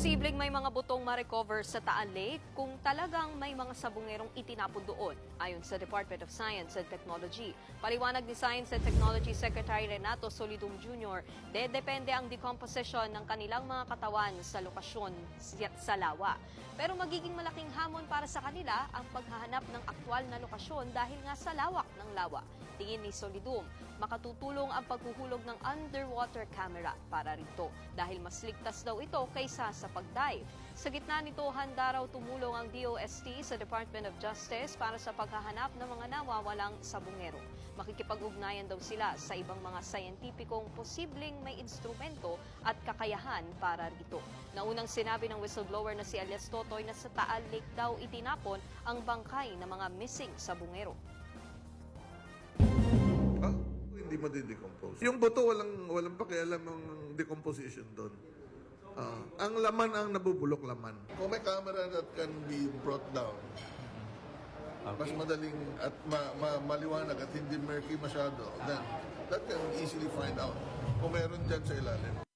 Posibleng may mga butong ma-recover sa Taal Lake kung talagang may mga sabungerong itinapon doon, ayon sa Department of Science and Technology. Paliwanag ni Science and Technology Secretary Renato Solidum Jr., dedepende ang decomposition ng kanilang mga katawan sa lokasyon sa lawa. Pero magiging malaking hamon para sa kanila ang paghahanap ng aktwal na lokasyon dahil nga sa lawak ng lawa. Tingin ni Solidum, makatutulong ang paghuhulog ng underwater camera para rito dahil mas ligtas daw ito kaysa sa pagdive. Sa gitna nito, handa raw tumulong ang DOST sa Department of Justice para sa paghahanap ng mga nawawalang sabungero. Makikipag-ugnayan daw sila sa ibang mga sayentipikong posibleng may instrumento at kakayahan para rito. Naunang sinabi ng whistleblower na si Alias Totoy na sa Taal Lake daw itinapon ang bangkay ng mga missing sabungero. Ah, hindi madidecompose. Yung buto, walang, walang pakialam ang decomposition doon. Ang laman ang nabubulok laman. Kung may camera that can be brought down, mas madaling at ma, ma, maliwanag at hindi murky masyado, then that can easily find out kung meron dyan sa ilalim.